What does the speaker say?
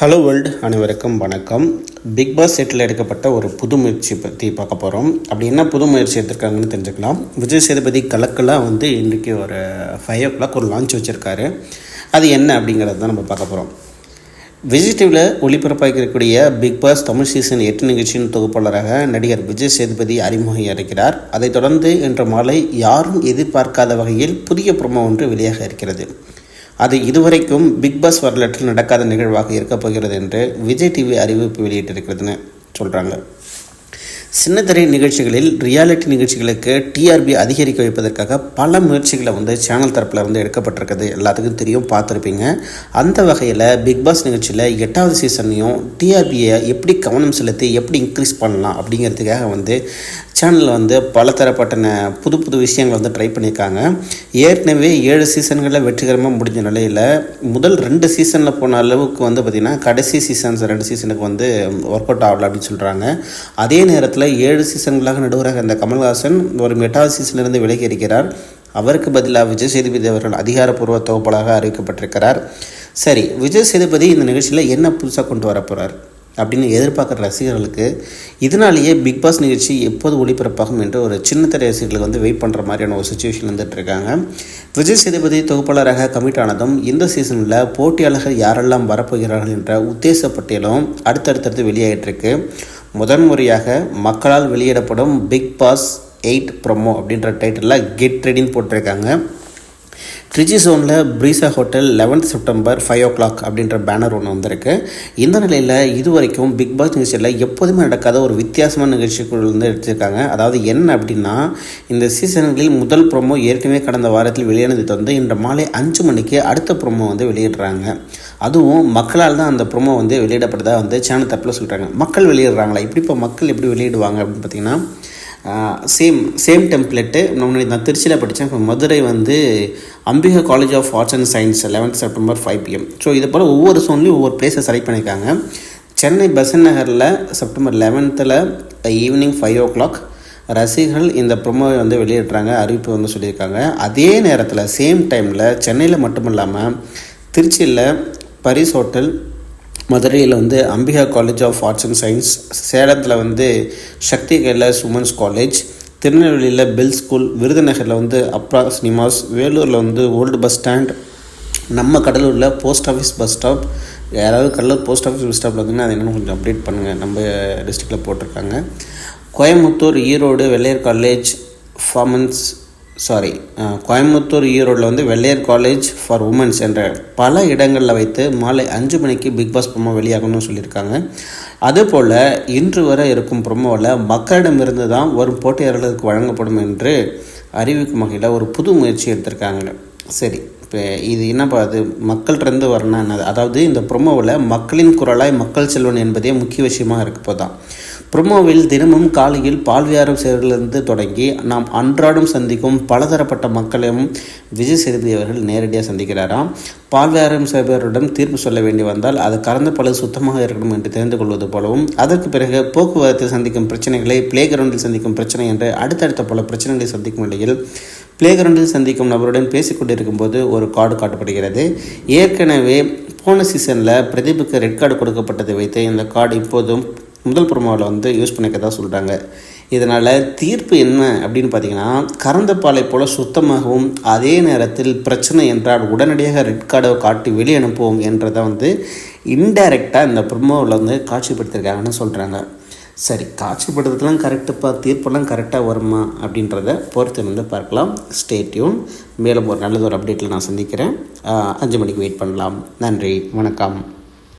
Hello world அனைவருக்கும் வணக்கம். Big pass settle எடுக்கப்பட்ட ஒரு புது முயற்சி பற்றி பார்க்க போகிறோம் அப்படி என்ன புது முயற்சி எடுத்திருக்காங்கன்னு தெரிஞ்சுக்கலாம். விஜய் சேதுபதி கலக்கலாக வந்து இன்றைக்கி ஒரு ஃபைவ் ஓ கிளாக் ஒரு லான்ச் வச்சுருக்காரு. அது என்ன அப்படிங்கிறது தான் நம்ம பார்க்க போகிறோம் விஜய் டிவியில் ஒளிபரப்பாக இருக்கக்கூடிய பிக் பாஸ் தமிழ் சீசன் எட்டு நிகழ்ச்சியின் தொகுப்பாளராக நடிகர் விஜய் சேதுபதி அறிமுகம் இருக்கிறார் அதைத் தொடர்ந்து இன்று மாலை யாரும் எதிர்பார்க்காத வகையில் புதிய ப்ரோமோ ஒன்று வெளியாக இருக்கிறது. அது இதுவரைக்கும் பிக் பாஸ் வரலாற்றில் நடக்காத நிகழ்வாக இருக்கப் போகிறது என்று விஜய் டிவி அறிவிப்பு வெளியிட்டிருக்கிறதுன்னு சொல்கிறாங்க சின்னத்திரை நிகழ்ச்சிகளில் ரியாலிட்டி நிகழ்ச்சிகளுக்கு டிஆர்பி அதிகரிக்க வைப்பதற்காக பல முயற்சிகளை வந்து சேனல் தரப்பில் வந்து எடுக்கப்பட்டிருக்குது. எல்லாத்துக்கும் தெரியும் பார்த்துருப்பீங்க. அந்த வகையில் பிக் பாஸ் நிகழ்ச்சியில் எட்டாவது சீசன்லையும் டிஆர்பியை எப்படி கவனம் செலுத்தி எப்படி இன்க்ரீஸ் பண்ணலாம் அப்படிங்கிறதுக்காக வந்து சேனலில் வந்து பலதரப்பட்ட புது புது விஷயங்கள் வந்து ட்ரை பண்ணியிருக்காங்க. ஏற்கனவே ஏழு சீசன்களில் வெற்றிகரமாக முடிஞ்ச நிலையில் முதல் ரெண்டு சீசனில் போன அளவுக்கு வந்து பார்த்திங்கன்னா கடைசி சீசன்ஸ் ரெண்டு சீசனுக்கு வந்து ஒர்க் அவுட் ஆகல அப்படின்னு சொல்கிறாங்க அதே நேரத்தில் ஏழு சீசன்களாக நடுவராக இந்த கமல்ஹாசன் ஒரு எட்டாவது சீசனிலிருந்து விலகி இருக்கிறார் அவருக்கு பதிலாக விஜய் சேதுபதி அவர்கள் அதிகாரப்பூர்வ தொகுப்பாளாக அறிவிக்கப்பட்டிருக்கிறார். சரி விஜய் சேதுபதி இந்த நிகழ்ச்சியில் என்ன புதுசாக கொண்டு வர போகிறார் அப்படின்னு எதிர்பார்க்குற ரசிகர்களுக்கு இதனாலேயே பிக் பாஸ் நிகழ்ச்சி எப்போது ஒளிபரப்பாகும் என்று ஒரு சின்னத்திரை ரசிகர்களுக்கு வந்து வெயிட் பண்ணுற மாதிரியான ஒரு சுச்சுவேஷன் வந்துட்டுருக்காங்க விஜய் சேதுபதி தொகுப்பாளராக கமிட் ஆனதும் இந்த சீசனில் போட்டியாளர்கள் யாரெல்லாம் வரப்போகிறார்கள் என்ற உத்தேச பட்டியலும் அடுத்தடுத்தடுத்து வெளியாகிட்டிருக்கு முதன்முறையாக மக்களால் வெளியிடப்படும் பிக் பாஸ் எயிட் ப்ரொமோ அப்படின்ற டைட்டிலில் கெட் ரெடின்னு போட்டிருக்காங்க. ட்ரிச்சி ஜோனில் ப்ரீசா hotel eleventh September five o'clock அப்படின்ற பேனர் ஒன்று வந்திருக்கு. இந்த நிலையில் இது வரைக்கும் பிக் பாஸ் நிகழ்ச்சியில் எப்போதுமே நடக்காத ஒரு வித்தியாசமான நிகழ்ச்சிக்குள் வந்து எடுத்திருக்காங்க. அதாவது என்ன அப்படின்னா இந்த சீசன்களில் முதல் ப்ரோமோ ஏற்கனவே கடந்த வாரத்தில் வெளியானதை வந்து இன்று மாலை அஞ்சு மணிக்கு அடுத்த ப்ரோமோ வந்து வெளியிடுறாங்க. அதுவும் மக்களால் தான் அந்த ப்ரோமோ வந்து வெளியிடப்படுதா வந்து சேனல் தப்பில் சொல்கிறாங்க மக்கள் வெளியிடுறாங்களா? இப்படி இப்போ மக்கள் எப்படி வெளியிடுவாங்க அப்படின்னு பார்த்தீங்கன்னா சேம் சேம் டெம்ப்ளெட்டு முன்னாடி நான் திருச்சியில் படித்தேன் இப்போ மதுரை வந்து Ambika college of arts and science eleventh September five PM so இது போல் ஒவ்வொரு சோன்லேயும் ஒவ்வொரு பிளேஸை செலக்ட் பண்ணியிருக்காங்க சென்னை பெசன் நகரில் செப்டம்பர் லெவன்த்தில் ஈவினிங் ஃபைவ் ஓ கிளாக் ரசிகர்கள் இந்த ப்ரொமோவை வந்து வெளியிடுறாங்க. அறிவிப்பு வந்து சொல்லியிருக்காங்க. அதே நேரத்தில் சேம் டைமில் சென்னையில் மட்டும் இல்லாமல் திருச்சியில் பரிஸ் ஹோட்டல் மதுரையில் வந்து Ambika college of arts and science சேலத்தில் வந்து சக்தி கைலாஸ் உமன்ஸ் காலேஜ் திருநெல்வேலியில் பெல் ஸ்கூல் விருதுநகரில் வந்து அப்ரா சினிமாஸ் வேலூரில் வந்து ஓல்டு பஸ் ஸ்டாண்ட் நம்ம கடலூரில் போஸ்ட் ஆஃபீஸ் பஸ் ஸ்டாப் யாராவது கடலூர் போஸ்ட் ஆஃபீஸ் பஸ் ஸ்டாப்பில் வந்து அதை இன்னும் கொஞ்சம் அப்டேட் பண்ணுங்கள் நம்ம டிஸ்ட்ரிக்டில் போட்டிருக்காங்க. கோயம்புத்தூர் ஈரோடு வெள்ளையர் காலேஜ் ஃபார்மன்ஸ் சாரி கோயம்புத்தூர் ஈரோடில் வந்து வெள்ளையர் காலேஜ் ஃபார் உமன்ஸ் என்ற பல இடங்களில் வைத்து மாலை அஞ்சு மணிக்கு பிக் பாஸ் ப்ரொமோ வெளியாகணும்னு சொல்லியிருக்காங்க. அதுபோல் இன்று வரை இருக்கும் ப்ரொமோவில் மக்களிடமிருந்து தான் வரும் போட்டியாளர்களுக்கு வழங்கப்படும் என்று அறிவிக்கும் வகையில் ஒரு புது முயற்சி எடுத்திருக்காங்க. சரி இப்போ இது என்னப்பா அது மக்கள்கிட்டருந்து வரணும் என்னது அதாவது இந்த ப்ரொமோவில் மக்களின் குரலாய் மக்கள் செல்வன் என்பதே முக்கிய விஷயமாக இருக்கப்போ தான் ப்ரொமோவில் தினமும் காலையில் பால்வியாரம் சேரிலிருந்து தொடங்கி நாம் அன்றாடம் சந்திக்கும் பலதரப்பட்ட மக்களையும் விஜய் சேதுபதி அவர்கள் நேரடியாக சந்திக்கிறாராம். பால்வியாரம் சேவரிடம் தீர்ப்பு சொல்ல வேண்டி வந்தால் அது கறந்த பழு சுத்தமாக இருக்கணும் என்று தெரிந்து கொள்வது போலவும் அதற்கு பிறகு போக்குவரத்தில் சந்திக்கும் பிரச்சனைகளை பிளே கிரவுண்டில் சந்திக்கும் பிரச்சனை என்று அடுத்தடுத்த பல பிரச்சனைகளை சந்திக்கும் நிலையில் பிளே கிரவுண்டில் சந்திக்கும் நபருடன் பேசிக்கொண்டிருக்கும் போது ஒரு கார்டு காட்டப்படுகிறது. ஏற்கனவே போன சீசனில் பிரதீபுக்கு ரெட் கார்டு கொடுக்கப்பட்டதை வைத்து இந்த கார்டு இப்போதும் முதல் ப்ரோமோவில் வந்து யூஸ் பண்ணிக்கதா சொல்கிறாங்க இதனால் தீர்ப்பு என்ன அப்படின்னு பார்த்தீங்கன்னா கறந்த பாலை போல் சுத்தமாகவும் அதே நேரத்தில் பிரச்சனை என்றால் உடனடியாக ரெட் கார்டை காட்டி வெளியே அனுப்புவோம் என்றதை வந்து இன்டைரக்டாக இந்த ப்ரோமோவில் வந்து காட்சிப்படுத்தியிருக்காங்கன்னு சொல்கிறாங்க சரி காட்சிப்படுத்துறதுலாம் கரெக்டுப்பா தீர்ப்பெல்லாம் கரெக்டாக வருமா அப்படின்றத பொறுத்து வந்து பார்க்கலாம். ஸ்டேட்யூன் மேலும் ஒரு நல்லது ஒரு அப்டேட்டில் நான் சந்திக்கிறேன். அஞ்சு மணிக்கு வெயிட் பண்ணலாம். நன்றி. வணக்கம்.